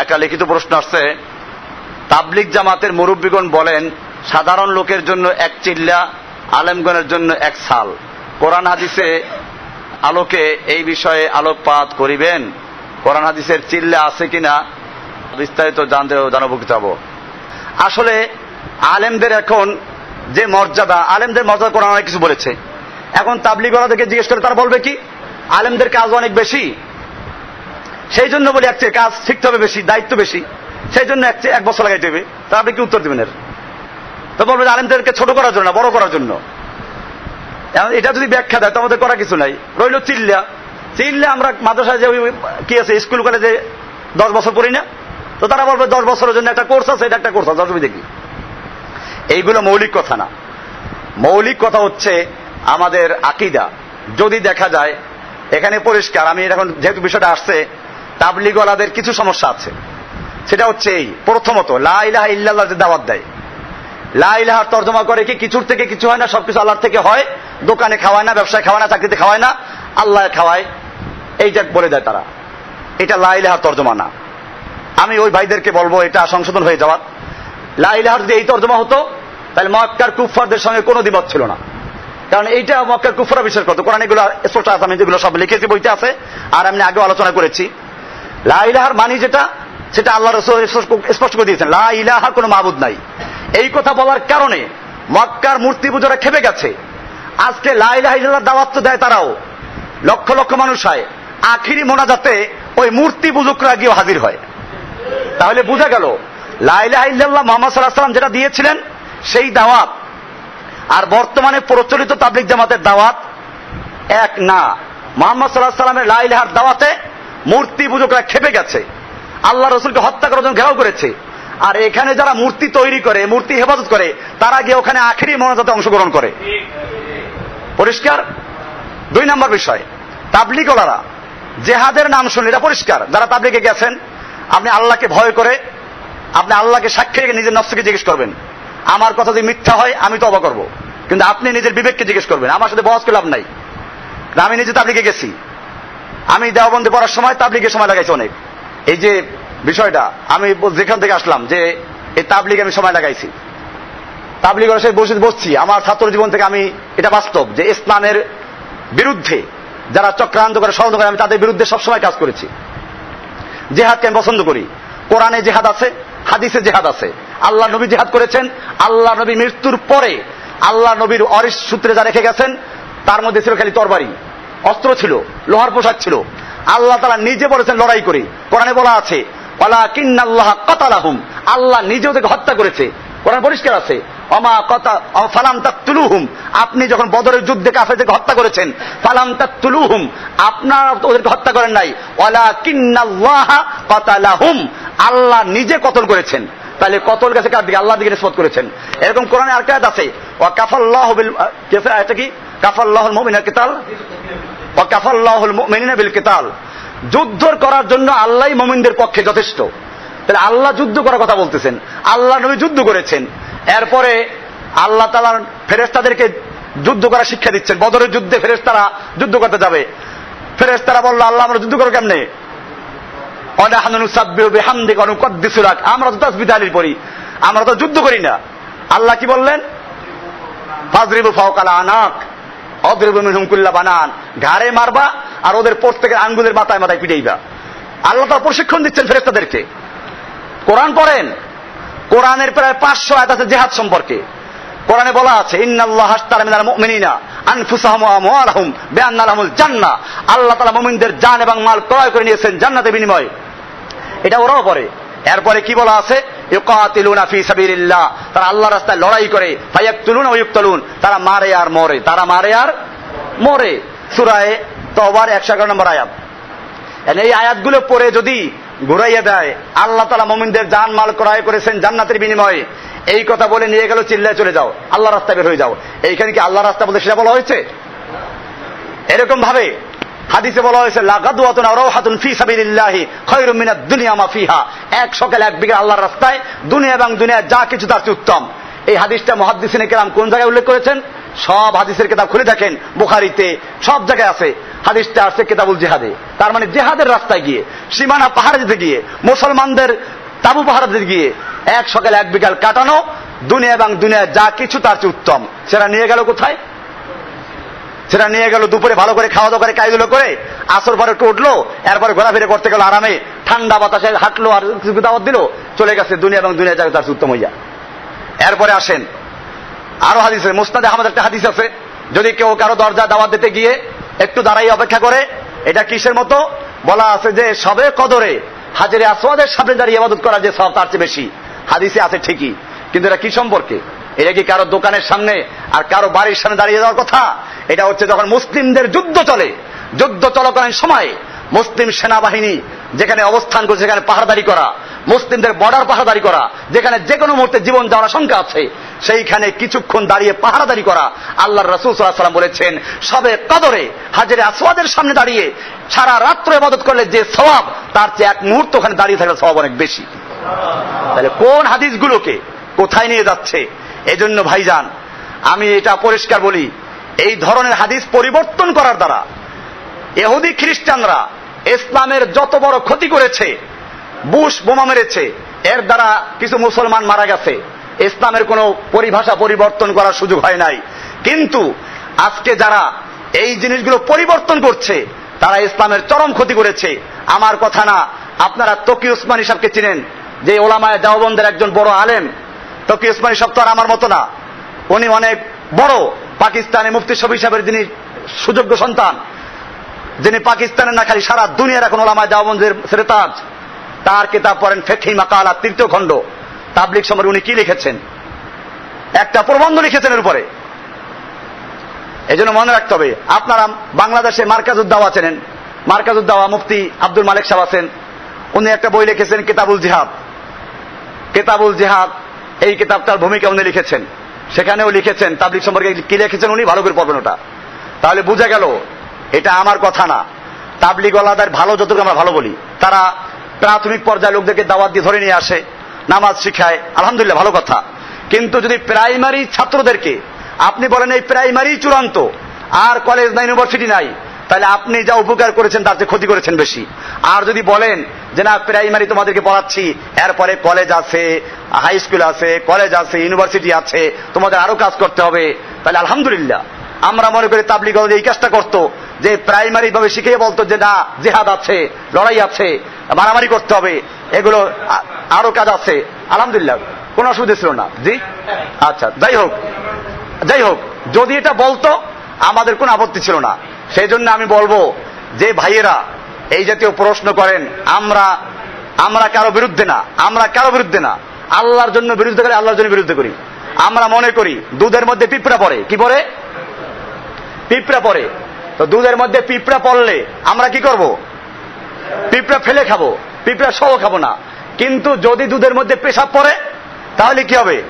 একটা লিখিত প্রশ্ন আসছে। তাবলিক জামাতের মুরব্বীগণ বলেন, সাধারণ লোকের জন্য এক চিল্লা, আলেমগণের জন্য এক সাল। কোরআন হাদিসে আলোকে এই বিষয়ে আলোকপাত করিবেন। কোরআন হাদিসের চিল্লা আছে কিনা, বিস্তারিত জানতে জানাব চাবো আসলে আলেমদের এখন যে মর্যাদা, আলেমদের মর্যাদা কোরআন অনেক কিছু বলেছে। এখন তাবলিগরা থেকে জিজ্ঞেস করে, তারা বলবে কি আলেমদের কাজ অনেক বেশি। সেই জন্য বলি এক কাজ শিখতে হবে বেশি, দায়িত্ব বেশি। সেই জন্য এক বছর লাগাইতে হবে। তা আপনি কি উত্তর দেবেন এর? তো বলবে আলেমদেরকে ছোট করার জন্য বড় করার জন্য। এটা যদি ব্যাখ্যা দেয়, তো আমাদের করা কিছু নাই। রইল চিল্লা। চিল্লা আমরা মাদ্রাসায় যে কি আছে, স্কুল কলেজে দশ বছর পড়ি না, তো তারা বলবে দশ বছরের জন্য একটা কোর্স আছে, এটা একটা কোর্স আছে অসুবিধা দেখি। এইগুলো মৌলিক কথা না। মৌলিক কথা হচ্ছে আমাদের আকিদা। যদি দেখা যায়, এখানে পরিষ্কার, আমি এখন যেহেতু বিষয়টা আসছে তাবলিগওয়ালাদের কিছু সমস্যা আছে। সেটা হচ্ছে এই, প্রথমত, লা ইলাহা ইল্লাল্লাহ যে দাওয়াত দেয়। লা ইলাহার তর্জমা করে কি কিছুর থেকে কিছু হয় না, সবকিছু আল্লাহর থেকে হয়? দোকানে খাওয়ায় না, ব্যবসায় খাওয়ায় না, চাকরিতে খাওয়ায় না আল্লাহ খাওয়ায়। এইটা বলে দেয় তারা। এটা লাইলাহার তর্জমা না। আমি ওই ভাইদেরকে বলব, এটা সংশোধন হয়ে যাওয়ার। লাইলাহার যদি এই তর্জমা হতো, তাহলে মক্কার কুফফারদের সঙ্গে কোনো দ্বিমত ছিল না। কারণ এইটা মক্কার কুফরা বিশ্বাস করতো। কোরআন এগুলো আমি যেগুলো সব লিখেছি, বইতে আছে, আর আমি আগেও আলোচনা করেছি। লা ইলাহার মানি যেটা, সেটা আল্লাহ রসুল স্পষ্ট করে দিয়েছেন, লা ইলাহা কোনো মাবুদ নাই। এই কথা বলার কারণে মক্কার মূর্তি পুজোরা খেপে গেছে। আজকে লা ইলাহা ইল্লাল্লাহ দাওয়াত তো দেয় তারাও। লক্ষ লক্ষ মানুষ হয়। আখিরি মোনাজাতে ওই মূর্তি পুজোকরা গিয়ে হাজির হয়। তাহলে বোঝা গেল লাইলাহ মোহাম্মদ সাল্লাহ সাল্লাম যেটা দিয়েছিলেন, সেই দাওয়াত। আর বর্তমানে প্রচলিত তাবলিক জামাতের দাওয়াত এক না। মোহাম্মদ সাল্লাহ সাল্লামের লাইলাহার দাওয়াতে মূর্তি পূজকরা খেপে গেছে। আল্লাহ রসুলকে হত্যা করার জন্য ঘেরাও করেছে। আর এখানে যারা মূর্তি তৈরি করে, মূর্তি হেফাজত করে, তারা গিয়ে ওখানে আখেরি মনোজাতে অংশগ্রহণ করে। পরিষ্কার? দুই নম্বর বিষয় তাবলিগলারা জেহাদের নাম শুনলে এটা পরিষ্কার। যারা তাবলিগে গেছেন, আপনি আল্লাহকে ভয় করে, আপনি আল্লাহকে সাক্ষী রেখে নিজের নফসকে জিজ্ঞেস করবেন। আমার কথা যদি মিথ্যা হয়, আমি তবা করব। কিন্তু আপনি নিজের বিবেককে জিজ্ঞেস করবেন। আমার সাথে বহস লাভ নাই। আমি নিজে তাবলিগে গেছি। আমি দেওবন্দে পড়ার সময় তাবলিগের সময় লাগাইছি অনেক। এই যে বিষয়টা, আমি যেখান থেকে আসলাম যে এই তাবলিগে আমি সময় লাগাইছি। তাবলিগ বসে বসছি, আমার ছাত্র জীবন থেকে আমি এটা বাস্তব যে ইসলামের বিরুদ্ধে যারা চক্রান্ত করে, ষড়যন্ত্র করে, আমি তাদের বিরুদ্ধে সবসময় কাজ করেছি। জেহাদকে আমি পছন্দ করি। কোরআনে জেহাদ আছে, হাদিসে জেহাদ আছে। আল্লাহ নবী জেহাদ করেছেন, আল্লাহ নবী মৃত্যুর পরে আল্লাহ নবীর অরিস সূত্রে যা রেখে গেছেন, তার মধ্যে ছিল খালি তরবারি। অস্ত্র ছিল, লোহার পোশাক ছিল। আল্লাহ তারা নিজে বলেছেন, লড়াই করে। কোরআনে বলা আছে আল্লাহ নিজে ওদেরকে হত্যা করেছে। কোরআন পরিষ্কার আছে অমা কথা ফালাম তাক তুলুহুম আপনি যখন বদরের যুদ্ধে কাফেরদেরকে হত্যা করেছেন, ফালাম তাক তুলুহুম আপনারা ওদেরকে হত্যা করেন নাই ওয়ালা কিন্নাল্লাহ কাতালাহুম। আল্লাহ নিজে কতল করেছেন। তাহলে কতল গেছে কার দিকে? আল্লাহ দিকে নিষ্পত করেছেন। এরকম কোরআনে আরেকটা আয়াত আছে, ওয়া কাফাল্লাহু বিল আয়াতটা কি? কাফাল্লাহুল মুমিনা কিতাল ওয়া কাফাল্লাহুল মুমিনিনা বিল কিতাল। যুদ্ধ করার জন্য আল্লাহ মুমিনদের পক্ষে যথেষ্ট। তাহলে আল্লাহ যুদ্ধ করার কথা বলতেছেন। আল্লাহ নবী যুদ্ধ করেছেন। এরপরে আল্লাহ তালার ফেরেস্তাদেরকে যুদ্ধ করার শিক্ষা দিচ্ছেন। বদরের যুদ্ধে ফেরেস্তারা যুদ্ধ করতে যাবে। ফেরেস্তারা বলল, আল্লাহ, আমরা যুদ্ধ করো কেমনে? আমরা তো তাসবিদালির পড়ি। আমরা তো যুদ্ধ করি না। আল্লাহ কি বললেন? ফাজরিবু ফাওকালা আনাক। অদ্রিবু মিনহুম বানান। ঘাড়ে মারবা আর ওদের প্রত্যেকের আঙ্গুলের মাথায় মাথায় পিটাইবা। আল্লাহ তার প্রশিক্ষণ দিচ্ছেন ফেরেস্তাদেরকে কোরআন পড়েন। কোরআনের প্রায় পাঁচশো আয়াত আছে জেহাদ সম্পর্কে। কোরআনে বলা আছে, ইন্নাল্লাহ হাসতারা মিনাল মুমিনিনা আনফুসাহুম ওয়া আমওয়ালাহুম বিআন্না লাহুমুল জান্নাহ। আল্লাহ তাআলা মুমিনদের জান এবং মাল ক্রয় করে নিয়েছেন জান্নাতের বিনিময়ে। এটা ওরাও পড়ে। এরপরে কি বলা আছে? ইউকাতিলুনা ফি সাবিলিল্লাহ। তারা আল্লাহর রাস্তায় লড়াই করে, ফায়াকতুলুনা ইউকতালুন। তারা মারে আর মরে। তারা মারে আর মরে। সূরায়ে তওবার 111 নম্বর আয়াত। এই আয়াতগুলো পড়ে যদি ঘুরাইয়া দেয়, আল্লাহ তালা মোমিনদের জান মাল ক্রয় করেছেন জান্নাতের বিনিময়ে। এই কথা বলে নিয়ে গেল, চিল্লায় চলে যাও। আল্লাহ রাস্তা বের হয়ে যাও। এইখানে কি আল্লাহ রাস্তা বলতে সেটা বলা হয়েছে? এরকম ভাবে হাদিসে বলা হয়েছে লাগাদুয়াতুন রাওহাতুন ফি সাবিলিল্লাহি খায়রুম মিনাদ দুনিয়া মা ফিহা। এক সকালে এক বিঘা আল্লাহর রাস্তায় দুনিয়া এবং দুনিয়া যা কিছু তার উত্তম। এই হাদিসটা মুহাদ্দিসিনে কেরাম কোন জায়গায় উল্লেখ করেছেন? সব হাদিসের কিতাব খুলে দেখেন, বুখারিতে, সব জায়গায় আছে। হাদিসটা আছে কেতাবুল জেহাদে। তার মানে জেহাদের রাস্তায় গিয়ে, সীমানা পাহাড় দিতে গিয়ে, মুসলমানদের তাবু পাহাড় গিয়ে, এক সকাল এক বিকাল কাটানো দুনিয়া এবং দুনিয়া যা কিছু তার চেয়ে উত্তম। সেটা নিয়ে গেল কোথায়? সেটা নিয়ে গেল দুপুরে ভালো করে খাওয়া দাওয়া করে কাজগুলো করে, আসর পরে একটু উঠল, এরপরে ঘোরাফেরা করতে গেল আরামে। ঠান্ডা বাতাসে হাঁটলো আর দাওয়াত দিল, চলে গেছে দুনিয়া এবং দুনিয়া যাবে তার উত্তম হইয়া এরপরে আসেন। আরও হাদিসে মুস্তাদ আহমদ একটা হাদিস আছে, যদি কেউ কারও দরজা দাওয়াত দিতে গিয়ে একটু দাঁড়াই অপেক্ষা করে, এটা কিসের মতো? বলা আছে যে সবে কদরে হাজারে আসওয়াদের সামনে দাঁড়িয়ে ইবাদত করা যে সব তার চেয়ে বেশি। হাদিসে আছে ঠিকই, কিন্তু এটা কি সম্পর্কে? এটা কি কারও দোকানের সামনে আর কারও বাড়ির সামনে দাঁড়িয়ে যাওয়ার কথা? এটা হচ্ছে যখন মুসলিমদের যুদ্ধ চলে, যুদ্ধ চলাকালীন সময়ে মুসলিম সেনাবাহিনী যেখানে অবস্থান করছে সেখানে পাহাড়দারি করা, মুসলিমদের বর্ডার পাহাড়দারি করা, যেখানে যে কোনো মুহূর্তে জীবন যাওয়ার আশঙ্কা আছে, সেইখানে কিছুক্ষণ দাঁড়িয়ে পাহারাদারি করা, আল্লাহর রসুল সাল্লাম বলেছেন, সবে কদরে হাজারে আসওয়াদের সামনে দাঁড়িয়ে সারা রাত্র ইবাদত করলে যে স্বভাব তার চেয়ে এক মুহূর্ত ওখানে দাঁড়িয়ে থাকলে স্বভাব অনেক বেশি। তাহলে কোন হাদিসগুলোকে কোথায় নিয়ে যাচ্ছে? এজন্য ভাইজান, আমি এটা পরিষ্কার বলি, এই ধরনের হাদিস পরিবর্তন করার দ্বারা এহুদি খ্রিস্টানরা ইসলামের যত বড় ক্ষতি করেছে, বুশ বোমা মেরেছে, এর দ্বারা কিছু মুসলমান মারা গেছে, ইসলামের কোনো পরিভাষা পরিবর্তন করার সুযোগ হয় নাই। কিন্তু আজকে যারা এই জিনিসগুলো পরিবর্তন করছে, তারা ইসলামের চরম ক্ষতি করেছে। আমার কথা না, আপনারা তকি উসমানী সাহেবকে চিনেন, যে ওলামায় দেওবন্দের একজন বড় আলেম তকি উসমানী সাহেব তো আর আমার মতো না। উনি অনেক বড় পাকিস্তানে মুফতি শফি সাহেবের যিনি সুযোগ্য সন্তান, যিনি পাকিস্তানের না খালি সারা দুনিয়ার এখন ওলামায় দেওবন্দের সেরেতাজ, তার কিতাব পড়েন ফেকি মাকালা, তৃতীয় খণ্ড। তাবলিক সম্পর্কে উনি কি লিখেছেন? একটা প্রবন্ধ লিখেছেন এর উপরে। এই জন্য মনে রাখতে হবে, আপনারা বাংলাদেশে মার্কাজ মার্কাজুদ্দাওয়া চেনেন মার্কাজুদ্দাওয়া মুফতি আব্দুল মালিক সাহেব আছেন, উনি একটা বই লিখেছেন কেতাবুল জিহাদ। কেতাবুল জিহাদ এই কিতাবটার ভূমিকা উনি লিখেছেন। সেখানেও লিখেছেন তাবলিক সম্পর্কে কি লিখেছেন উনি? ভালো করে পড়বেন ওটা তাহলে বুঝা গেল, এটা আমার কথা না। তাবলিগওয়ালাদের ভালো যতটুকু আমরা ভালো বলি। তারা প্রাথমিক পর্যায়ে লোকদেরকে দাওয়াত দিয়ে ধরে নিয়ে আসে, নামাজ শিখায়, আলহামদুলিল্লাহ, ভালো কথা। কিন্তু যদি প্রাইমারি ছাত্রদেরকে, আপনি বলেন এই প্রাইমারি চূড়ান্ত, আর কলেজ নাই ইউনিভার্সিটি নাই তাহলে আপনি যা উপকার করেছেন তার চেয়ে ক্ষতি করেছেন বেশি। আর যদি বলেন যে, না প্রাইমারি তোমাদেরকে পড়াচ্ছি, এরপরে কলেজ আছে হাই স্কুল আছে কলেজ আছে ইউনিভার্সিটি আছে, তোমাদের আরও কাজ করতে হবে। তাহলে আলহামদুলিল্লাহ, আমরা মনে করি তাবলিগ এই কাজটা করতো। যে প্রাইমারি ভাবে শিখিয়ে বলতো যে, না, জেহাদ আছে, লড়াই আছে, মারামারি করতে হবে, এগুলো আরও কাজ আছে। আলহামদুলিল্লাহ, কোনো অসুবিধা ছিল না। জি? আচ্ছা যাই হোক যাই হোক, যদি এটা বলতো, আমাদের কোনো আপত্তি ছিল না। সেই জন্য আমি বলব যে ভাইয়েরা, এই জাতীয় প্রশ্ন করেন, আমরা আমরা কারও বিরুদ্ধে না, আমরা কারও বিরুদ্ধে না, আল্লাহর জন্য বিরুদ্ধে করি, আল্লাহর জন্য বিরুদ্ধে করি। আমরা মনে করি, দুধের মধ্যে পিঁপড়া পড়ে, কি পড়ে? পিঁপড়া পড়ে। তো দুধের মধ্যে পিঁপড়া পড়লে আমরা কি করব? পিঁপড়া ফেলে খাব, পিঁপড়া সহ খাব না। কিন্তু যদি দুধের মধ্যে পেশাব পড়ে, তাহলে কি হবে?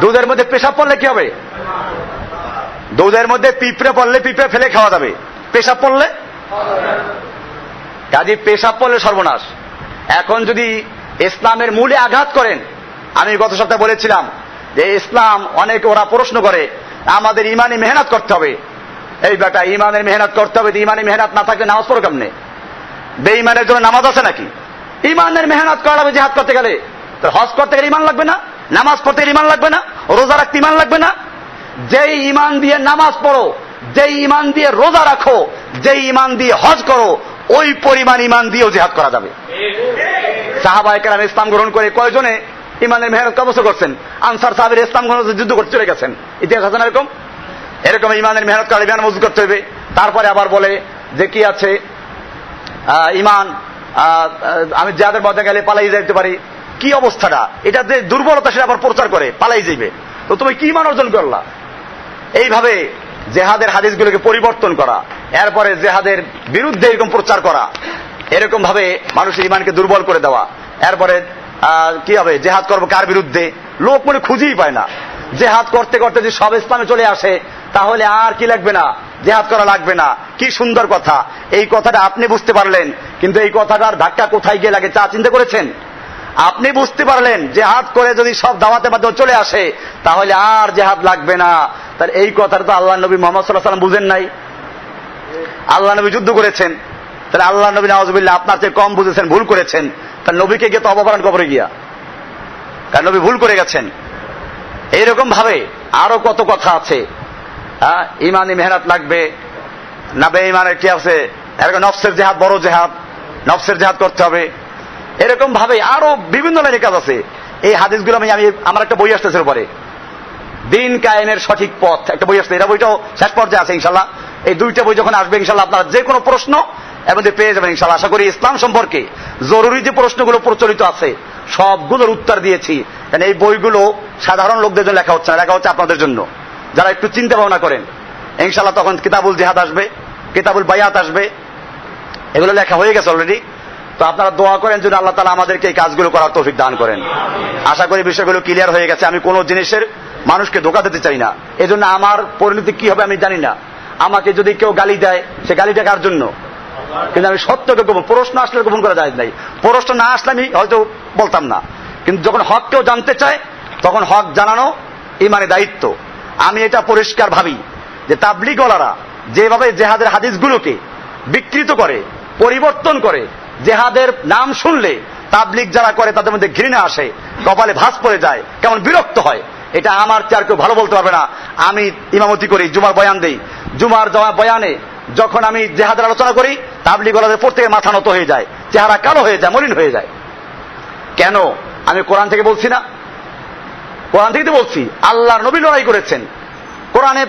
দুধের মধ্যে পেশাব পড়লে কি হবে? দুধের মধ্যে পিঁপড়ে পড়লে পিঁপড়ে ফেলে খাওয়া যাবে। পেশাব পড়লে? কাজী পেশাব পড়লে সর্বনাশ। এখন যদি ইসলামের মূলে আঘাত করেন, আমি গত সপ্তাহে বলেছিলাম যে ইসলাম অনেক ওরা প্রশ্ন করে, আমাদের ইমানি মেহনত করতে হবে। এই বেটা ইমানের মেহনত করতে হবে, ইমানি মেহনত না থাকলে নামাজ পড়ো কেমনে? বেঈমানের জন্য নামাজ আছে নাকি? ইমানের মেহনত করা লাগবে জেহাদ করতে গেলে। হজ করতে গেলে ইমান লাগবে না? নামাজ পড়তে গেলে ইমান লাগবে না? রোজা রাখতে ইমান লাগবে না? যেই ইমান দিয়ে নামাজ পড়ো, যেই ইমান দিয়ে রোজা রাখো, যেই ইমান দিয়ে হজ করো, ওই পরিমাণ ইমান দিয়েও জেহাদ করা যাবে। সাহাবাহিকেরাম ইসলাম গ্রহণ করে কয়জনে ইমানের মেহনত কবসা করছেন? আনসার সাহেবের ইসলাম গ্রহণ যুদ্ধ করতে চলে গেছেন। ইতিহাস আছে না এরকম? এরকম ইমানের মেহনত করে ইমান মজুদ করতে হবে। তারপরে আবার বলে যে কি আছে? ইমান আমি যাদের মধ্যে গেলে পালাই যাইতে পারি। কি অবস্থাটা? এটা যে দুর্বলতা সেটা আবার প্রচার করে, পালাই যাইবে। তো তুমি কি ইমান অর্জন করলা? এইভাবে জেহাদের হাদিসগুলোকে পরিবর্তন করা, এরপরে জেহাদের বিরুদ্ধে এরকম প্রচার করা এরকম ভাবে মানুষের ইমানকে দুর্বল করে দেওয়া, এরপরে কি হবে, জেহাদ করব কার বিরুদ্ধে? লোক মনে খুঁজেই পায় না। জেহাদ করতে করতে যদি সব ইসলামে চলে আসে, তাহলে আর কি লাগবে না? জেহাদ করা লাগবে না। কি সুন্দর কথা। এই কথাটা আপনি বুঝতে পারলেন, কিন্তু এই কথাটার ধাক্কা কোথায় গিয়ে লাগে চা চিন্তা করেছেন? আপনি বুঝতে পারলেন, জেহাদ করে যদি সব দাওয়াতে মাধ্যমে চলে আসে, তাহলে আর জেহাদ লাগবে না। তাহলে এই কথাটা তো আল্লাহ নবী মোহাম্মদ সাল্লাহ সাল্লাম বুঝেন নাই। আল্লাহ নবী যুদ্ধ করেছেন। তাহলে আল্লাহ নবী নওয়াজবিল্লাহ আপনার চেয়ে কম বুঝেছেন, ভুল করেছেন। তার নবীকে গিয়ে তো অপহরণ কবরে গিয়া। কারণ নবী ভুল করে গেছেন। এইরকম ভাবে আরও কত কথা আছে। হ্যাঁ ইমানি মেহনত লাগবে, না বে ইমানের কি আছে? এরকম নফসের জেহাদ, বড় জেহাদ, নফসের জেহাদ করতে হবে। এরকম ভাবে আরও বিভিন্ন লাইনে কাজ আছে। এই হাদিসগুলো আমি আমি আমার একটা বই আসতেছে পরে দিন কায়েমের সঠিক পথ। একটা বই আসছে এটা বইটাও শেষ পর্যায়ে আছে, ইনশাল্লাহ। এই দুইটা বই যখন আসবে, ইনশাল্লাহ আপনারা যে কোনো প্রশ্ন মধ্যে পেয়ে যাবেন, ইনশাল্লাহ। আশা করি ইসলাম সম্পর্কে জরুরি যে প্রশ্নগুলো প্রচলিত আছে, সবগুলোর উত্তর দিয়েছি। কারণ এই বইগুলো সাধারণ লোকদের জন্য লেখা হচ্ছে না, লেখা হচ্ছে আপনাদের জন্য। যারা একটু চিন্তা ভাবনা করেন, ইনশাল্লাহ তখন কিতাবুল জিহাদ আসবে, কিতাবুল বায়াত আসবে। এগুলো লেখা হয়ে গেছে অলরেডি তো আপনারা দোয়া করেন, যদি আল্লাহ তালা আমাদেরকে এই কাজগুলো করার তৌফিক দান করেন। আশা করি বিষয়গুলো ক্লিয়ার হয়ে গেছে। আমি কোনো জিনিসের মানুষকে ধোকা দিতে চাই না। এজন্য আমার পরিণতি কি হবে আমি জানি না। আমাকে যদি কেউ গালি দেয়, সে গালিটা কার জন্য? কিন্তু আমি সত্যকে গোপন প্রশ্ন আসলে গোপন করা যায় নাই। প্রশ্ন না আসলে আমি হয়তো বলতাম না। কিন্তু যখন হক কেউ জানতে চায়, তখন হক জানানো ইমানে দায়িত্ব। আমি এটা পরিষ্কার ভাবি যে তাবলিগলারা যেভাবে জেহাদের হাদিসগুলোকে বিকৃত করে, পরিবর্তন করে, জেহাদের নাম শুনলে তাবলিগ যারা করে তাদের মধ্যে ঘৃণা আসে, কপালে ভাস পড়ে যায়, কেমন বিরক্ত হয়। এটা আমার চেয়ে আর কেউ ভালো বলতে পারবে না। আমি ইমামতি করি, জুমার বয়ান দেই। জুমার জমা বয়ানে যখন আমি জেহাদের আলোচনা করি, তাবলিগ ওলাদের প্রত্যেকে মাথা নত হয়ে যায়, চেহারা কালো হয়ে যায়, মলিন হয়ে যায়। কেন? আমি কোরআন থেকে বলছি না। কোরআন থেকে তো বলছি, আল্লাহর নবী লড়াই করেছেন। কোরআনে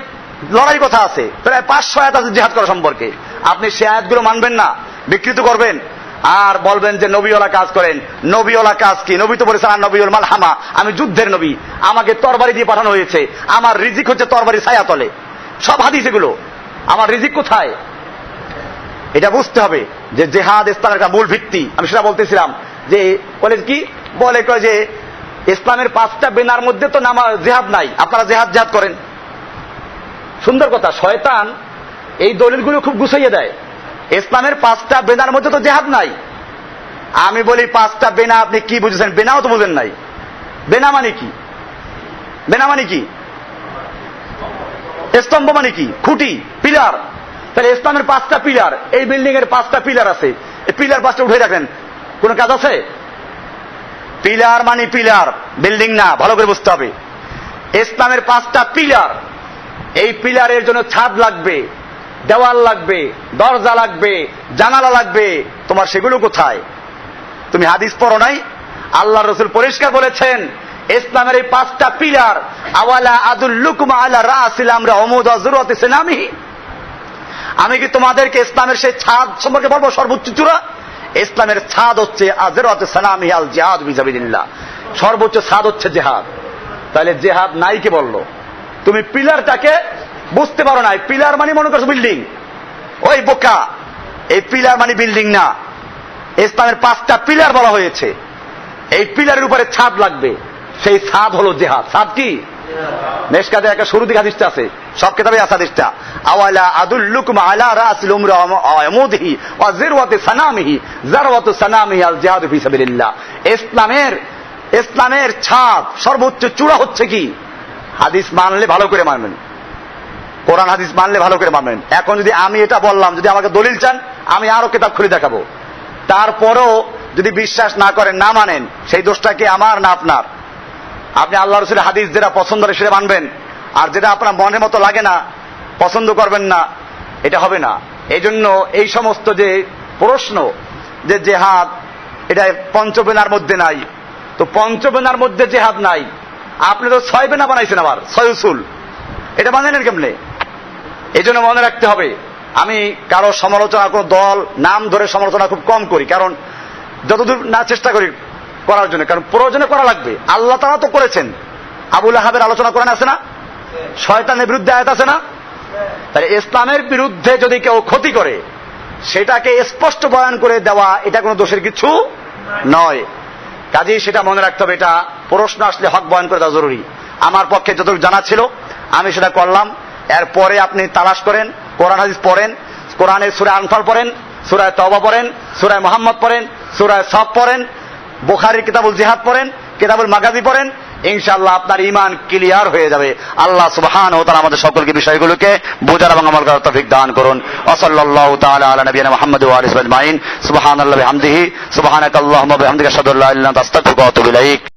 লড়াই কথা আছে। প্রায় পাঁচশো আয়াত আছে জেহাদ করা সম্পর্কে। আপনি সে আয়াতগুলো মানবেন না, বিকৃত করবেন। আর বলবেন যে নবীওয়ালা কাজ করেন। নবীওয়ালা কাজ কি? নবী তো বলেছেন, আর নবীল মাল হামা আমি যুদ্ধের নবী। আমাকে তরবারি দিয়ে পাঠানো হয়েছে। আমার রিজিক হচ্ছে তরবারি ছায়া তলে সব হাদিস এগুলো। আমার রিজিক কোথায়? এটা বুঝতে হবে যে জেহাদ ইসলামের একটা মূল ভিত্তি। আমি সেটা বলতেছিলাম যে বলে কি? বলে যে, ইসলামের পাঁচটা বেনার মধ্যে তো নামা জেহাদ নাই। আপনারা জেহাদ জেহাদ করেন। সুন্দর কথা, শয়তান এই দলিলগুলো খুব গুছাইয়ে দেয়। ইসলামের পাঁচটা বেনার মধ্যে তো জেহাদ নাই। আমি বলি পাঁচটা বেনা আপনি কি বুঝেছেন? বেনাও তো বুঝেন নাই। বেনা মানে কি? বেনা মানে কি? স্তম্ভ মানে কি? খুঁটি, পিলার। তাহলে ইসলামের পাঁচটা পিলার, এই বিল্ডিং এর পাঁচটা পিলার আছে। এই পিলার পাঁচটা উঠে রাখেন। কোন কাজ আছে? পিলার মানে পিলার, বিল্ডিং না, ভালো করে বুঝতে হবে। ইসলামের পাঁচটা পিলার, এই পিলারের জন্য ছাদ লাগবে। দেওয়াল লাগবে, দরজা লাগবে, জানালা লাগবে, তোমার সেগুলো কোথায়? তুমি হাদিস পড়ো নাই? আল্লাহ রসুল পরিষ্কার বলেছেন, ইসলামের এই পাঁচটা পিলার, আওয়ালা আদুল্লুকুমা আলা রাসিল আমরা অমুদ হজরত আমি কি তোমাদেরকে ইসলামের সেই ছাদ সম্পর্কে বলব সর্বোচ্চ চূড়া? ইসলামের ছাদ হচ্ছে আজরত সানামি আল জেহাদ বিজাবিল্লাহ সর্বোচ্চ ছাদ হচ্ছে জেহাদ। তাহলে জেহাদ নাই কে বলল? তুমি পিলারটাকে বুঝতে পারো না পিলার মানে মনে করছ বিল্ডিং ওই বোকা, এই পিলার মানে বিল্ডিং না। ইসলামের পাঁচটা পিলার বলা হয়েছে। এই পিলারের উপরে ছাদ লাগবে। সেই ছাদ হলো জেহাদ। ছাদ কি? মেশকাতে একটা শুরু দিকে হাদিসটা আছে। সব কেতাবে আছে হাদিসটা। আওয়ালা আদুল্লুকুম আলা রাসিল উমরা আমুদিহি ওয়া জিরওয়াতি সানামিহি, জারওয়াতু সানামিহি আল জিহাদু ফি সাবিলিল্লাহ। ইসলামের ইসলামের ছাদ সর্বোচ্চ চূড়া হচ্ছে কি? হাদিস মানলে ভালো করে মানবেন। কোরআন হাদিস মানলে ভালো করে মানবেন এখন যদি আমি এটা বললাম, যদি আমাকে দলিল চান, আমি আরও কিতাব খুলে দেখাবো। তারপরও যদি বিশ্বাস না করেন, না মানেন, সেই দোষটা কি আমার না আপনার? আপনি আল্লাহ রসুলের হাদিস যেটা পছন্দ করে সেটা মানবেন। আর যেটা আপনার মনের মতো লাগে না, পছন্দ করবেন না, এটা হবে না। এই জন্য এই সমস্ত যে প্রশ্ন, যে জেহাদ, এটা পঞ্চবেনার মধ্যে নাই। তো পঞ্চবেনার মধ্যে জেহাদ নাই। আপনি তো ছয় বেনা বানাইছেন আবার, ছয় উসুল। এটা বানালেন কেমনে? এই জন্য মনে রাখতে হবে, আমি কারও সমালোচনা কোনো দল, নাম ধরে সমালোচনা খুব কম করি, কারণ যতদূর না চেষ্টা করি করার জন্য, কারণ প্রয়োজনে করা লাগবে। আল্লাহ তারা তো করেছেন। আবুল আহাবের আলোচনা করেন আছে না? শয়তানের বিরুদ্ধে আয়াত আছে না? তাহলে ইসলামের বিরুদ্ধে যদি কেউ ক্ষতি করে, সেটাকে স্পষ্ট বয়ান করে দেওয়া, এটা কোনো দোষের কিছু নয়। কাজেই সেটা মনে রাখতে হবে, এটা প্রশ্ন আসলে হক বয়ান করে দেওয়া জরুরি। আমার পক্ষে যতটুকু জানা ছিল, আমি সেটা করলাম। এরপরে আপনি তালাশ করেন, কোরআন হাদিস পড়েন, কোরআনের সুরায় আনফাল পড়েন, সুরায় তবা পড়েন, সুরায় মোহাম্মদ পড়েন, সুরায় সব পড়েন বোখারির কিতাবুল জিহাদ পড়েন, কিতাবুল মাগাজি পড়েন, ইনশাআল্লাহ আপনার ইমান ক্লিয়ার হয়ে যাবে। আল্লাহ সুবহান ও তাআলা আমাদের সকলকে বিষয়গুলোকে বোঝার এবং আমল করার তৌফিক দান করুন। ওয়া সাল্লাল্লাহু তাআলা আলা নবিয়িনা মুহাম্মদ ওয়া আলিহি ওয়া আজমাইন। সুবহানাল্লাহি বিহামদিহি, সুবহানাকাল্লাহুম্মা বিহামদিকা আশহাদু আল্লা ইল্লা আনতা, আস্তাগফিরুকা ওয়া আতুবু ইলাইক।